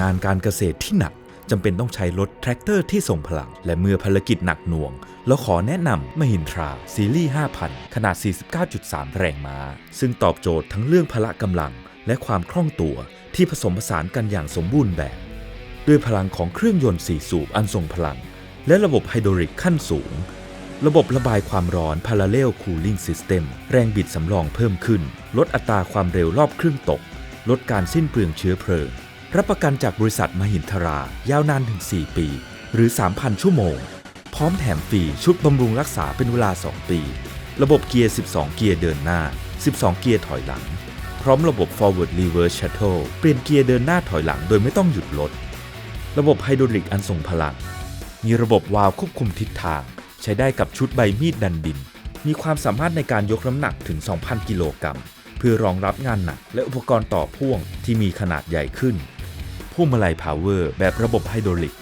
งานการเกษตรที่หนักจำเป็นต้องใช้รถแทรกเตอร์ที่ส่งพลัง และเมื่อภารกิจหนักหน่วง เราขอแนะนำมหินทราซีรีส์ 5000 ขนาด 49.3 แรงม้า ซึ่งตอบโจทย์ทั้งเรื่องพละกำลัง และความคล่องตัวที่ผสมผสานกันอย่างสมบูรณ์แบบ ด้วยพลังของเครื่องยนต์4สูบอันทรงพลัง และระบบไฮดรอลิกขั้นสูง ระบบระบายความร้อน Parallel Cooling System แรงบิดสำรองเพิ่มขึ้น ลดอัตราความเร็วรอบเครื่องตก ลดการสิ้นเปลืองเชื้อเพลิง รับประกันจากบริษัทมหินทรา ยาวนานถึง 4 ปี หรือ 3,000 ชั่วโมง พร้อมแถมฟรีชุดบำรุงรักษาเป็นเวลา 2 ปี ระบบเกียร์ 12 เกียร์เดินหน้า 12 เกียร์ถอยหลัง พร้อมระบบ forward reverse shuttle เปลี่ยนเกียร์เดินหน้าถอยหลังโดยไม่ต้องหยุดรถ ระบบไฮดรอลิกอันทรงพลัง มีระบบวาล์วควบคุมทิศทาง ใช้ได้กับชุดใบมีดดันดิน มีความสามารถในการยกน้ำหนักถึง 2,000 กิโลกรัมเพื่อรองรับงานหนักและอุปกรณ์ต่อพ่วงที่มีขนาดใหญ่ขึ้น พวงมาลัยพาวเวอร์แบบระบบไฮดรอลิก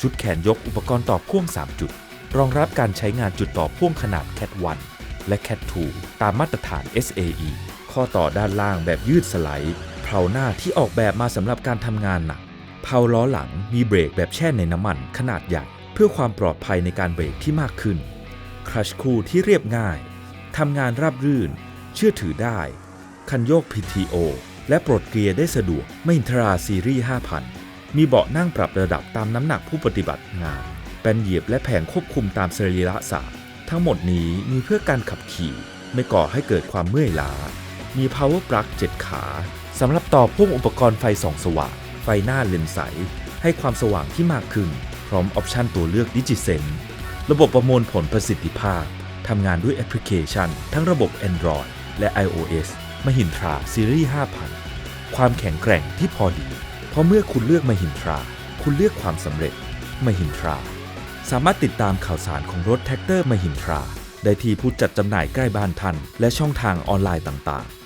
ชุดแขนยกอุปกรณ์ต่อพ่วง 3 จุด รองรับการใช้งานจุดต่อพ่วงขนาด Cat 1และ Cat 2ตามมาตรฐาน SAE ข้อต่อด้านล่างแบบยืดสไลด์เพลาหน้าที่ออกแบบมาสำหรับการทำงานหนักเพลาล้อหลังมีเบรกแบบแช่ในน้ำมันขนาดใหญ่ เพื่อความปลอดภัยในการเบรกที่มากขึ้นคลัชคูลที่เรียบง่ายทำงานราบรื่น เชื่อถือได้ คันโยก PTO และปลดเกียร์ได้สะดวกไม่อินทราซีรีส์ 5000 มีเบาะนั่งปรับระดับตามน้ำหนักผู้ปฏิบัติงาน แป้นเหยียบและแผงควบคุมตามสรีระศาสตร์ ทั้งหมดนี้มีเพื่อการขับขี่ ไม่ก่อให้เกิดความเมื่อยล้า มี power plug 7 ขาสำหรับต่อพ่วงอุปกรณ์ไฟส่องสว่าง ไฟหน้าเลนส์ใส ให้ความสว่างที่มากขึ้น พร้อมออปชันตัวเลือกดิจิเซนระบบประมวลผลประสิทธิภาพทำงานด้วยแอปพลิเคชัน ทั้งระบบ Android และ iOS มหินทราซีรีส์5000 ความแข็งแกร่งที่พอดี เพราะเมื่อคุณเลือกมหินทรา คุณเลือกความสำเร็จมหินทรา สามารถติดตามข่าวสารของรถแท็กเตอร์มหินทรา ได้ที่ผู้จัดจำหน่ายใกล้บ้านท่าน และช่องทางออนไลน์ต่างๆ